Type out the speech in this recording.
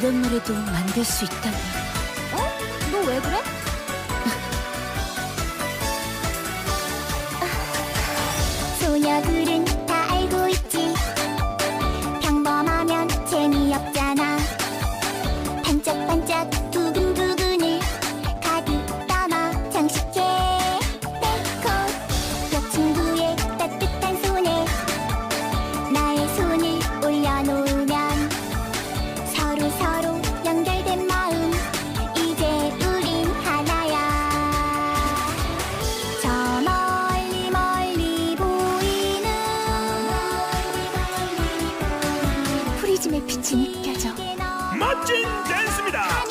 이런 노래도 만들 수 있다니. 어? 너 왜 그래? 빛이 느껴져. 멋진 댄스입니다.